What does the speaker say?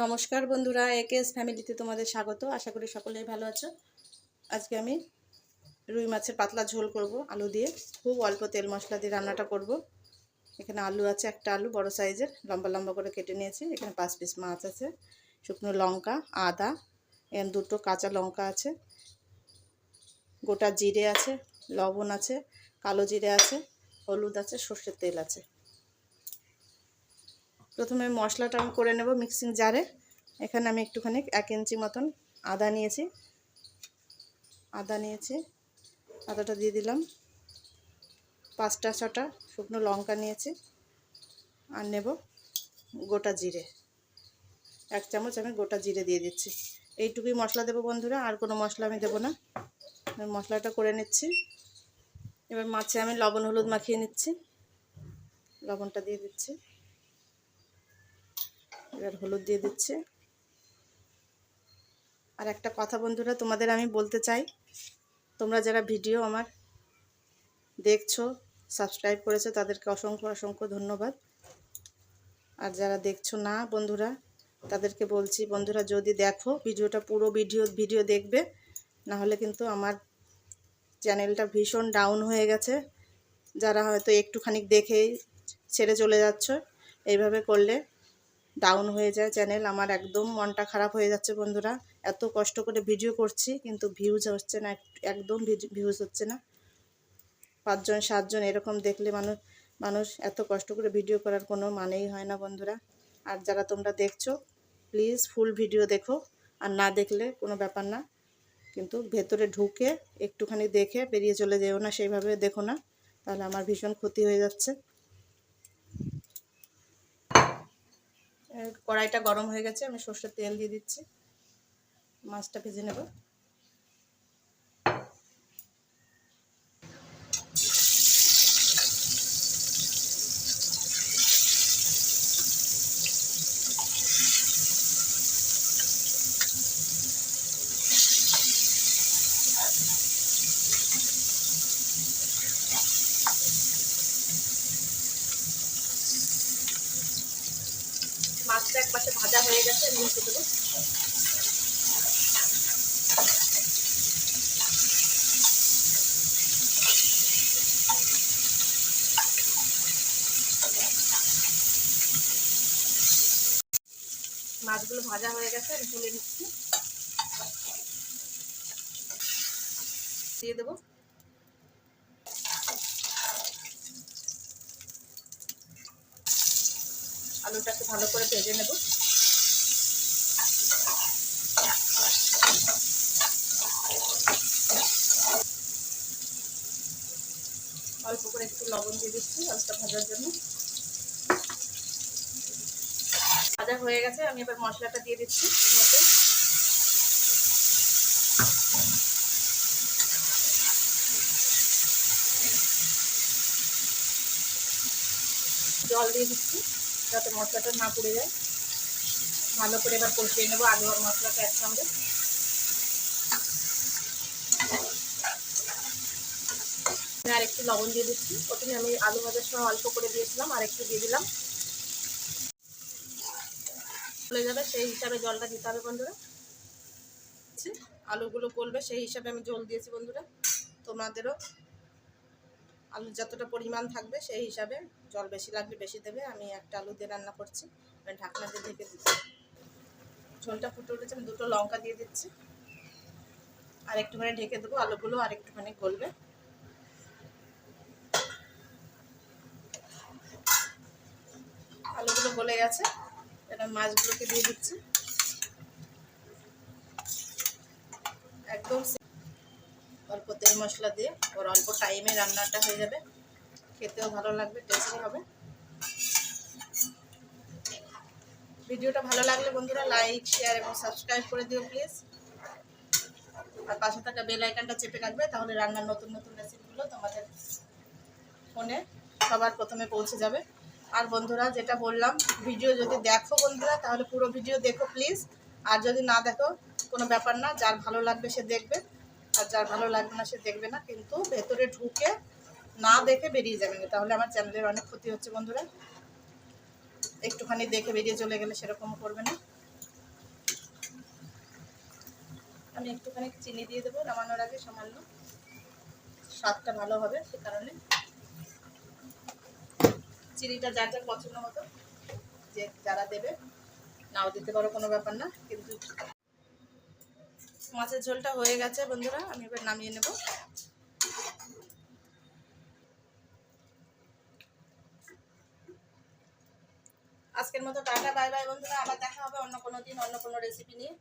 নমস্কার বন্ধুরা, একেএস ফ্যামিলিতে তোমাদের স্বাগত। আশা করি সকলেই ভালো আছো। আজকে আমি রুই মাছের পাতলা ঝোল করব, আলু দিয়ে। খুব অল্প তেল মশলা দিয়ে রান্নাটা করব। এখানে আলু আছে একটা আলু, বড় সাইজের, লম্বা লম্বা করে কেটে নিয়েছি। এখানে পাঁচ পিস মাছ আছে, শুকনো লঙ্কা, আদা এখানে দুটো কাঁচা লঙ্কা আছে, গোটা জিরে আছে, লবণ আছে, কালো জিরে আছে, হলুদ আছে, সর্ষের তেল আছে। প্রথমে মশলাটা আমি করে নেব মিক্সিং জারে। এখানে আমি একটুখানি এক ইঞ্চি মতন আদা নিয়েছি। আদা নিয়েছি, আদাটা দিয়ে দিলাম। পাঁচটা, ছটা শুকনো লঙ্কা নিয়েছি আর নেব গোটা জিরে। এক চামচ আমি গোটা জিরে দিয়ে দিচ্ছি। এইটুকুই মশলা দেবো বন্ধুরা, আর কোনো মশলা আমি দেবো না। মশলাটা করে নিচ্ছি। এবার মাছে আমি লবণ, হলুদ মাখিয়ে নিচ্ছি। লবণটা দিয়ে দিচ্ছি। এবার হলুদ দিয়ে দিচ্ছে। আর একটা কথা বন্ধুরা, তোমাদের আমি বলতে চাই, তোমরা যারা ভিডিও আমার দেখছ সাবস্ক্রাইব করেছ, তাদেরকে অসংখ্য অসংখ্য ধন্যবাদ। আর যারা দেখছ না বন্ধুরা, তাদেরকে বলছি, বন্ধুরা যদি দেখো ভিডিওটা, পুরো ভিডিও ভিডিও দেখবে না হলে কিন্তু আমার চ্যানেলটা ভীষণ ডাউন হয়ে গেছে। যারা হয়তো একটুখানি দেখেই ছেড়ে চলে যাচ্ছ, এইভাবে করলে ডাউন হয়ে যায় চ্যানেল আমার একদম মনটা খারাপ হয়ে যাচ্ছে বন্ধুরা। এত কষ্ট করে ভিডিও করছি, কিন্তু ভিউজ হচ্ছে না একদম ভিউজ হচ্ছে না। পাঁচজন, সাতজন এরকম দেখলে মানুষ মানুষ এত কষ্ট করে ভিডিও করার কোনো মানেই হয় না বন্ধুরা। আর যারা তোমরা দেখছ প্লিজ ফুল ভিডিও দেখো। আর না দেখলে কোনো ব্যাপার না। কিন্তু ভেতরে ঢুকে একটুখানি দেখে বেরিয়ে চলে যেও না, সেইভাবে দেখো না। তাহলে আমার ভীষণ ক্ষতি হয়ে যাচ্ছে। কড়াইটা গরম হয়ে গেছে আমি সর্ষের তেল দিয়ে দিচ্ছি। মাছটা ভেজে নেব। মাছটা এক পাশে ভাজা হয়ে গেছে, আমি উল্টে দেবো। মাছগুলো ভাজা হয়ে গেছে, আমি তুলে নিচ্ছি। দিয়ে দেবো। আলুটাকে ভালো করে ভেজে নেব। অল্প করে একটু লবণ দিয়ে দিচ্ছি আলুটা ভাজার জন্য। ভাজা হয়ে গেছে, আমি এবার মশলাটা দিয়ে দিচ্ছি এর মধ্যে। জল দিয়ে দিচ্ছি। যাতে মশলাটা না পুড়ে যায়। ভালো করে এবার কষিয়ে নেব আলু আর মশলাটা একসঙ্গে। আর একটু লবণ দিয়ে দিচ্ছি। প্রথমে আমি আলু ভাজার সময় অল্প করে দিয়েছিলাম, আর একটু দিয়ে দিলাম। চলে যাবে, সেই হিসাবে জলটা দিতে হবে বন্ধুরা। আলুগুলো গলবে, সেই হিসাবে আমি জল দিয়েছি বন্ধুরা। তোমাদেরও আলু যতটা পরিমাণ থাকবে, সেই হিসাবে জল বেশি লাগবে, বেশি দেবে। আমি একটা আলু দিয়ে রান্না করছি। মানে ঢাকনা দিয়ে ঢেকে দিচ্ছি। ঝোলটা ফুটে উঠেছে, আমি দুটো লঙ্কা দিয়ে দিচ্ছি। আর একটুখানি ঢেকে দেবো, আলুগুলো আর একটুখানি গলবে। আলুগুলো গলে গেছে, এবার মাছগুলোকে দিয়ে দিচ্ছি। একদম অল্প তেল মশলা দিয়ে, ওর অল্প টাইমে রান্নাটা হয়ে যাবে। খেতেও ভালো লাগবে টেস্টি হবে। ভিডিওটা ভালো লাগলে বন্ধুরা লাইক শেয়ার এবং সাবস্ক্রাইব করে দিও প্লিজ আর পাশে থাকা বেল আইকনটা চেপে রাখবে, তাহলে রান্নার নতুন নতুন রেসিপিগুলো তোমাদের ফোনে সবার প্রথমে পৌঁছে যাবে। আর বন্ধুরা যেটা বললাম ভিডিও যদি দেখো বন্ধুরা, তাহলে পুরো ভিডিও দেখো প্লিজ আর যদি না দেখো, কোনো ব্যাপার না, যার ভালো লাগবে সে দেখবে, আর যার ভালো লাগবে না সে দেখবে না, কিন্তু ভেতরে ঢুকে না দেখে বেরিয়ে যাবেন। তাহলে আমার চ্যানেলের অনেক ক্ষতি হচ্ছে বন্ধুরা। একটুখানি দেখে বেরিয়ে চলে গেলে সেরকমও করবে না। আমি একটুখানি চিনি দিয়ে দেবো, নামানোর আগে সামান্য স্বাদটা ভালো হবে সে কারণে। চিনিটা যার যার পছন্দ মতো, যে যারা দেবে, নাও দিতে পারো, কোনো ব্যাপার না। কিন্তু মাছের ঝোলটা হয়ে গেছে বন্ধুরা, আমি এবার নামিয়ে নেব। আজকের মতো টাটা, বাই বাই বন্ধুরা, আবার দেখা হবে অন্য কোনো দিন, অন্য কোনো রেসিপি নিয়ে।